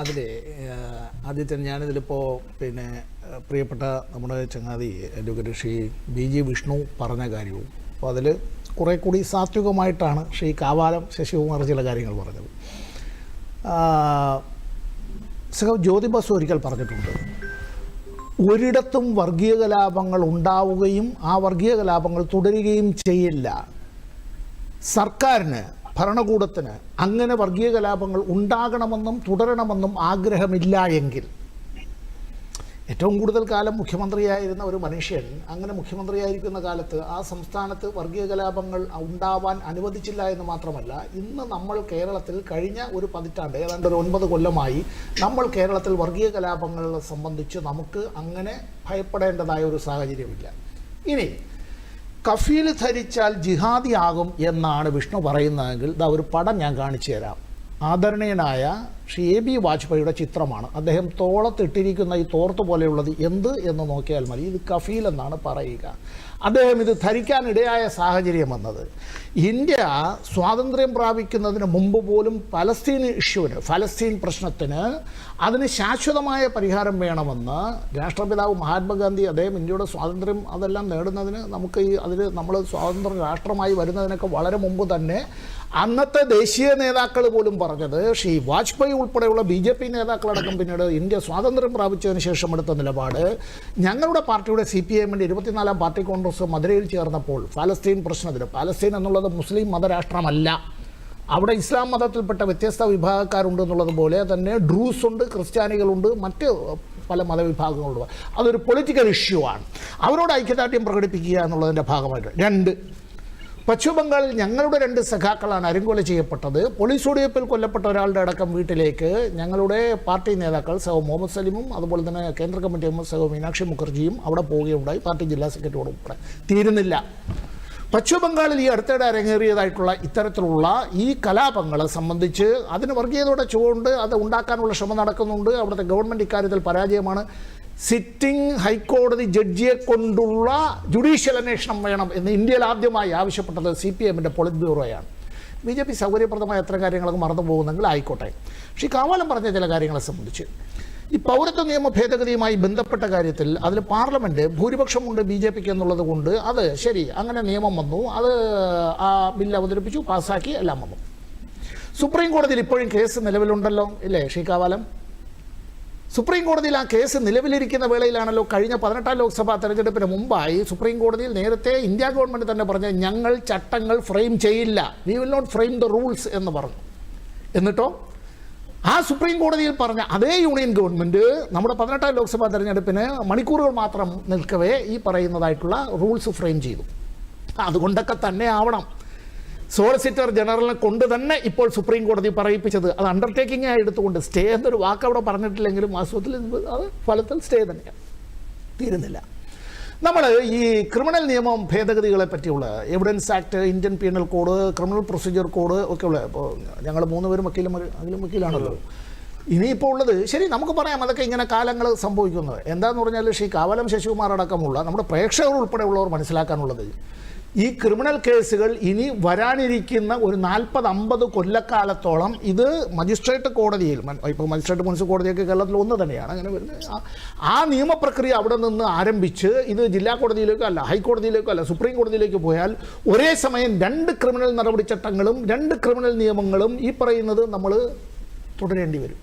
അതിലെ ആദ്യത്തെ ഞാനിതിലിപ്പോൾ പിന്നെ പ്രിയപ്പെട്ട നമ്മുടെ ചങ്ങാതി advocate Shri B G Vishnu പറഞ്ഞ കാര്യവും അപ്പോൾ അതിൽ കുറേ കൂടി സാത്വികമായിട്ടാണ് ശ്രീ കാവാലം ശശികുമാർ ചില കാര്യങ്ങൾ പറഞ്ഞത്. സഹ ജ്യോതി ബസ് ഒരിക്കൽ പറഞ്ഞിട്ടുണ്ട്. ഒരിടത്തും വർഗീയ കലാപങ്ങൾ ഉണ്ടാവുകയും ആ വർഗീയ കലാപങ്ങൾ തുടരുകയും ചെയ്യില്ല. സർക്കാരിന് ഭരണകൂടത്തിന് അങ്ങനെ വർഗീയ കലാപങ്ങൾ ഉണ്ടാകണമെന്നും തുടരണമെന്നും ആഗ്രഹമില്ല എങ്കിൽ. ഏറ്റവും കൂടുതൽ കാലം മുഖ്യമന്ത്രിയായിരുന്ന ഒരു മനുഷ്യൻ അങ്ങനെ മുഖ്യമന്ത്രിയായിരിക്കുന്ന കാലത്ത് ആ സംസ്ഥാനത്ത് വർഗീയ കലാപങ്ങൾ ഉണ്ടാവാൻ അനുവദിച്ചില്ല എന്ന് മാത്രമല്ല ഇന്ന് നമ്മൾ കേരളത്തിൽ കഴിഞ്ഞ ഒരു പതിറ്റാണ്ട് ഏതാണ്ട് ഒരു ഒൻപത് കൊല്ലമായി നമ്മൾ കേരളത്തിൽ വർഗീയ കലാപങ്ങളെ സംബന്ധിച്ച് നമുക്ക് അങ്ങനെ ഭയപ്പെടേണ്ടതായ ഒരു സാഹചര്യമില്ല. ഇനി കഫീൽ ധരിച്ചാൽ ജിഹാദിയാകും എന്നാണ് വിഷ്ണു പറയുന്നതെങ്കിൽ ഇതാ ഒരു പടം ഞാൻ കാണിച്ചു തരാം. ആദരണീയനായ ശ്രീ എ ബി വാജ്പേയിയുടെ ചിത്രമാണ്. അദ്ദേഹം തോളത്തിട്ടിരിക്കുന്ന ഈ തോർത്ത് പോലെയുള്ളത് എന്ത് എന്ന് നോക്കിയാൽ മതി. ഇത് കഫീൽ എന്നാണ് പറയുക. അദ്ദേഹം ഇത് ധരിക്കാനിടയായ സാഹചര്യം വന്നത്. ഇന്ത്യ സ്വാതന്ത്ര്യം പ്രാപിക്കുന്നതിന് മുമ്പ് പോലും പലസ്തീൻ ഇഷ്യൂവിന് ഫലസ്തീൻ പ്രശ്നത്തിന് അതിന് ശാശ്വതമായ പരിഹാരം വേണമെന്ന് രാഷ്ട്രപിതാവ് മഹാത്മാഗാന്ധി അദ്ദേഹം ഇന്ത്യയുടെ സ്വാതന്ത്ര്യം അതെല്ലാം നേടുന്നതിന് നമുക്ക് ഈ അതിൽ നമ്മൾ സ്വാതന്ത്ര്യ രാഷ്ട്രമായി വരുന്നതിനൊക്കെ വളരെ മുമ്പ് തന്നെ അന്നത്തെ ദേശീയ നേതാക്കൾ പോലും പറഞ്ഞത് ശ്രീ വാജ്പേയി ഉൾപ്പെടെയുള്ള ബി ജെ പി നേതാക്കളടക്കം പിന്നീട് ഇന്ത്യ സ്വാതന്ത്ര്യം പ്രാപിച്ചതിന് ശേഷം എടുത്ത നിലപാട്. ഞങ്ങളുടെ പാർട്ടിയുടെ സി പി എമ്മിന്റെ ഇരുപത്തിനാലാം പാർട്ടി കോൺഗ്രസ് മധുരയിൽ ചേർന്നപ്പോൾ ഫലസ്തീൻ പ്രശ്നത്തിൽ ഫലസ്തീൻ എന്നുള്ളത് മുസ്ലിം മതരാഷ്ട്രമല്ല. അവിടെ ഇസ്ലാം മതത്തിൽപ്പെട്ട വ്യത്യസ്ത വിഭാഗക്കാരുണ്ട് എന്നുള്ളത് പോലെ തന്നെ ഡ്രൂസ് ഉണ്ട് ക്രിസ്ത്യാനികളുണ്ട് മറ്റ് പല മതവിഭാഗങ്ങളുണ്ട്. അതൊരു പൊളിറ്റിക്കൽ ഇഷ്യൂ ആണ്. അവരോട് ഐക്യദാർഢ്യം പ്രകടിപ്പിക്കുക എന്നുള്ളതിന്റെ ഭാഗമായിട്ട് രണ്ട് പശ്ചിമ ബംഗാളിൽ ഞങ്ങളുടെ രണ്ട് സഖാക്കളാണ് അരുങ്കൊല ചെയ്യപ്പെട്ടത്. പോലീസ് വെടിവെപ്പിൽ കൊല്ലപ്പെട്ട ഒരാളുടെ അടക്കം വീട്ടിലേക്ക് ഞങ്ങളുടെ പാർട്ടി നേതാക്കൾ സഹോ മുഹമ്മദ് സലീമും അതുപോലെ തന്നെ കേന്ദ്ര കമ്മിറ്റി അംഗം സഹോ മീനാക്ഷി മുഖർജിയും അവിടെ പോവുകയുണ്ടായി. പാർട്ടി ജില്ലാ സെക്രട്ടറിയോട് ഉൾപ്പെടെ തീരുന്നില്ല. പശ്ചിമ ബംഗാളിൽ ഈ അടുത്തിടെ അരങ്ങേറിയതായിട്ടുള്ള ഇത്തരത്തിലുള്ള ഈ കലാപങ്ങളെ സംബന്ധിച്ച് അതിന് വർഗീയതയുടെ ചുവണ്ട് അത് ഉണ്ടാക്കാനുള്ള ശ്രമം നടക്കുന്നുണ്ട്. അവിടുത്തെ ഗവൺമെന്റ് ഇക്കാര്യത്തിൽ പരാജയമാണ്. സിറ്റിംഗ് ഹൈക്കോടതി ജഡ്ജിയെ കൊണ്ടുള്ള ജുഡീഷ്യൽ അന്വേഷണം വേണം എന്ന് ഇന്ത്യയിൽ ആദ്യമായി ആവശ്യപ്പെട്ടത് സി പി എമ്മിന്റെ പൊളിറ്റ് ബ്യൂറോയാണ്. ബി ജെ പി സൗകര്യപ്രദമായ എത്ര കാര്യങ്ങളൊക്കെ മറന്നു പോകുന്നെങ്കിൽ ആയിക്കോട്ടെ. പക്ഷേ കാവാലം പറഞ്ഞ ചില കാര്യങ്ങളെ സംബന്ധിച്ച് ഈ പൗരത്വ നിയമ ഭേദഗതിയുമായി ബന്ധപ്പെട്ട കാര്യത്തിൽ അതിൽ പാർലമെന്റ് ഭൂരിപക്ഷമുണ്ട് ബി ജെ പിക്ക് എന്നുള്ളത് കൊണ്ട് അത് ശരി അങ്ങനെ നിയമം വന്നു അത് ആ ബില്ല് അവതരിപ്പിച്ചു പാസ്സാക്കി എല്ലാം വന്നു. സുപ്രീം കോടതിയിൽ ഇപ്പോഴും കേസ് നിലവിലുണ്ടല്ലോ ഇല്ലേ ഷീക്കാവാലം സുപ്രീം കോടതിയിൽ ആ കേസ് നിലവിലിരിക്കുന്ന വേളയിലാണല്ലോ കഴിഞ്ഞ പതിനെട്ടാം ലോക്സഭാ തെരഞ്ഞെടുപ്പിന് മുമ്പായി സുപ്രീം കോടതിയിൽ നേരത്തെ ഇന്ത്യ ഗവൺമെന്റ് തന്നെ പറഞ്ഞ ഞങ്ങൾ ചട്ടങ്ങൾ ഫ്രെയിം ചെയ്യില്ല. We will not frame the rules എന്ന് പറഞ്ഞു. എന്നിട്ടോ? ആ സുപ്രീം കോടതിയിൽ പറഞ്ഞ അതേ യൂണിയൻ ഗവൺമെന്റ് നമ്മുടെ പതിനെട്ടാം ലോക്സഭാ തെരഞ്ഞെടുപ്പിന് മണിക്കൂറുകൾ മാത്രം നിൽക്കവേ ഈ പറയുന്നതായിട്ടുള്ള റൂൾസ് ഫ്രെയിം ചെയ്തു. അതുകൊണ്ടൊക്കെ തന്നെ ആവണം. സോളിസിറ്റർ ജനറലിനെ കൊണ്ട് തന്നെ ഇപ്പോൾ സുപ്രീം കോടതി പറയിപ്പിച്ചത്. അത് അണ്ടർടേക്കിംഗ് ആയി എടുത്തുകൊണ്ട് സ്റ്റേ എന്നൊരു വാക്ക് അവിടെ പറഞ്ഞിട്ടില്ലെങ്കിലും വാസ്തവത്തിൽ അത് ഫലത്തിൽ സ്റ്റേ തന്നെയാണ് തീരുന്നില്ല. നമ്മൾ ഈ ക്രിമിനൽ നിയമം ഭേദഗതികളെ പറ്റിയുള്ള evidence act Indian penal code criminal procedure code ഒക്കെ ഉള്ള ഇപ്പോൾ ഞങ്ങൾ മൂന്ന് പേരും വക്കീലും അതിലും വക്കീലാണല്ലോ. ഇനിയിപ്പോൾ ഉള്ളത് ശരി നമുക്ക് പറയാം അതൊക്കെ ഇങ്ങനെ കാലങ്ങൾ സംഭവിക്കുന്നത്. എന്താന്ന് പറഞ്ഞാൽ ശ്രീ കാവലം ശശികുമാർ അടക്കമുള്ള നമ്മുടെ പ്രേക്ഷകർ ഉൾപ്പെടെയുള്ളവർ മനസ്സിലാക്കാനുള്ളത്. ഈ ക്രിമിനൽ കേസുകൾ ഇനി വരാനിരിക്കുന്ന ഒരു നാൽപ്പത് അമ്പത് കൊല്ലക്കാലത്തോളം ഇത് മജിസ്ട്രേറ്റ് കോടതിയിൽ ഇപ്പോൾ മജിസ്ട്രേറ്റ് മുനിസിപ്പൽ കോടതിയൊക്കെ കേരളത്തിൽ ഒന്ന് തന്നെയാണ്. അങ്ങനെ വരുന്നത് ആ നിയമപ്രക്രിയ അവിടെ നിന്ന് ആരംഭിച്ച് ഇത് ജില്ലാ കോടതിയിലേക്കോ അല്ല ഹൈക്കോടതിയിലേക്കോ അല്ല സുപ്രീം കോടതിയിലേക്ക് പോയാൽ ഒരേ സമയം രണ്ട് ക്രിമിനൽ നടപടിച്ചട്ടങ്ങളും രണ്ട് ക്രിമിനൽ നിയമങ്ങളും ഈ പറയുന്നത് നമ്മൾ തുടരേണ്ടി വരും.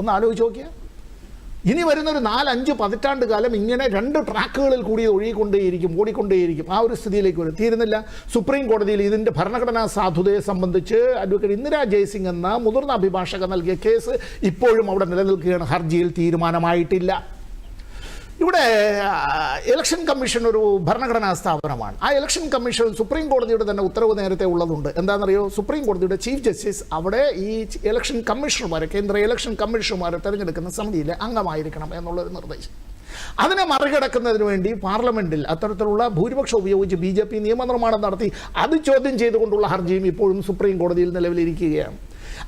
ഒന്ന് ആലോചിച്ച് നോക്കിയാൽ ഇനി വരുന്ന ഒരു നാലഞ്ച് പതിറ്റാണ്ട് കാലം ഇങ്ങനെ രണ്ട് ട്രാക്കുകളിൽ കൂടി ഒഴുകിക്കൊണ്ടേയിരിക്കും ഓടിക്കൊണ്ടേയിരിക്കും. ആ ഒരു സ്ഥിതിയിലേക്ക് വരും. തീരുന്നില്ല. സുപ്രീം കോടതിയിൽ ഇതിന്റെ ഭരണഘടനാ സാധുതയെ സംബന്ധിച്ച് അഡ്വക്കേറ്റ് ഇന്ദിരാ ജയ്സിംഗ് എന്ന മുതിർന്ന അഭിഭാഷക നൽകിയ കേസ് ഇപ്പോഴും അവിടെ നിലനിൽക്കുകയാണ്. ഹർജിയിൽ തീരുമാനമായിട്ടില്ല. ഇവിടെ ഇലക്ഷൻ കമ്മീഷൻ ഒരു ഭരണഘടനാ സ്ഥാപനമാണ്. ആ ഇലക്ഷൻ കമ്മീഷൻ സുപ്രീം കോടതിയുടെ തന്നെ ഉത്തരവ് നേരത്തെ ഉള്ളതുണ്ട്. എന്താണെന്നറിയോ? സുപ്രീം കോടതിയുടെ ചീഫ് ജസ്റ്റിസ് അവിടെ ഈ ഇലക്ഷൻ കമ്മീഷണർമാരെ കേന്ദ്ര ഇലക്ഷൻ കമ്മീഷണർമാരെ തിരഞ്ഞെടുക്കുന്ന സമിതിയിലെ അംഗമായിരിക്കണം എന്നുള്ളൊരു നിർദ്ദേശം. അതിനെ മറികടക്കുന്നതിന് വേണ്ടി പാർലമെന്റിൽ അത്തരത്തിലുള്ള ഭൂരിപക്ഷം ഉപയോഗിച്ച് ബി നിയമനിർമ്മാണം നടത്തി അത് ചോദ്യം ചെയ്തുകൊണ്ടുള്ള ഹർജിയും ഇപ്പോഴും സുപ്രീം കോടതിയിൽ നിലവിലിരിക്കുകയാണ്.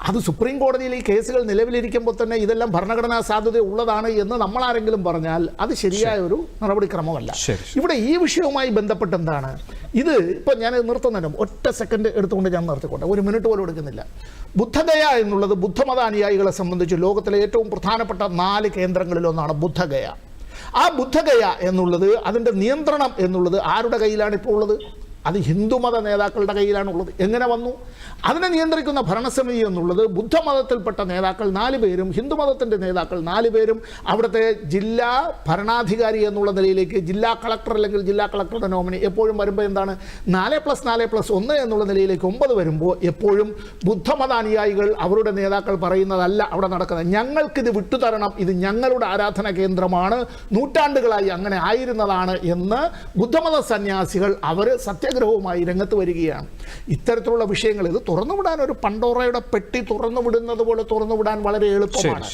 അത് സുപ്രീം കോടതിയിൽ ഈ കേസുകൾ നിലവിലിരിക്കുമ്പോൾ തന്നെ ഇതെല്ലാം ഭരണഘടനാ സാധ്യത ഉള്ളതാണ് എന്ന് നമ്മൾ ആരെങ്കിലും പറഞ്ഞാൽ അത് ശരിയായ ഒരു നടപടിക്രമമല്ല. ഇവിടെ ഈ വിഷയവുമായി ബന്ധപ്പെട്ട് എന്താണ്? ഇത് ഇപ്പം ഞാൻ നിർത്തുന്നതിനും ഒറ്റ സെക്കൻഡ് എടുത്തുകൊണ്ട് ഞാൻ നിർത്തിക്കോട്ടെ. ഒരു മിനിറ്റ് പോലും എടുക്കുന്നില്ല. ബുദ്ധഗയ എന്നുള്ളത് ബുദ്ധമത അനുയായികളെ സംബന്ധിച്ച് ലോകത്തിലെ ഏറ്റവും പ്രധാനപ്പെട്ട നാല് കേന്ദ്രങ്ങളിലൊന്നാണ് ബുദ്ധഗയ. ആ ബുദ്ധഗയ എന്നുള്ളത് അതിന്റെ നിയന്ത്രണം എന്നുള്ളത് ആരുടെ കയ്യിലാണ് ഇപ്പോൾ ഉള്ളത്? അത് ഹിന്ദുമത നേതാക്കളുടെ കയ്യിലാണുള്ളത്. എങ്ങനെ വന്നു? അതിനെ നിയന്ത്രിക്കുന്ന ഭരണസമിതി എന്നുള്ളത് ബുദ്ധമതത്തിൽപ്പെട്ട നേതാക്കൾ നാല് പേരും ഹിന്ദുമതത്തിന്റെ നേതാക്കൾ നാല് പേരും അവിടുത്തെ ജില്ലാ ഭരണാധികാരി എന്നുള്ള നിലയിലേക്ക് ജില്ലാ കളക്ടർ അല്ലെങ്കിൽ ജില്ലാ കളക്ടറുടെ നോമിനി എപ്പോഴും വരുമ്പോൾ എന്താണ്? നാല് പ്ലസ് നാല് പ്ലസ് ഒന്ന് എന്നുള്ള നിലയിലേക്ക് ഒമ്പത് വരുമ്പോൾ എപ്പോഴും ബുദ്ധമത അനുയായികൾ അവരുടെ നേതാക്കൾ പറയുന്നതല്ല അവിടെ നടക്കുന്നത്. ഞങ്ങൾക്കിത് വിട്ടുതരണം. ഇത് ഞങ്ങളുടെ ആരാധന കേന്ദ്രമാണ്. നൂറ്റാണ്ടുകളായി അങ്ങനെ ആയിരുന്നതാണ് എന്ന് ബുദ്ധമത സന്യാസികൾ അവർ സത്യാഗ്രഹവുമായി രംഗത്ത് വരികയാണ് ഇത്തരത്തിലുള്ള വിഷയങ്ങൾ ഇത് തുറന്നുവിടാൻ ഒരു പണ്ടോറയുടെ പെട്ടി തുറന്നുവിടുന്നത് പോലെ തുറന്നുവിടാൻ വളരെ എളുപ്പമാണ്.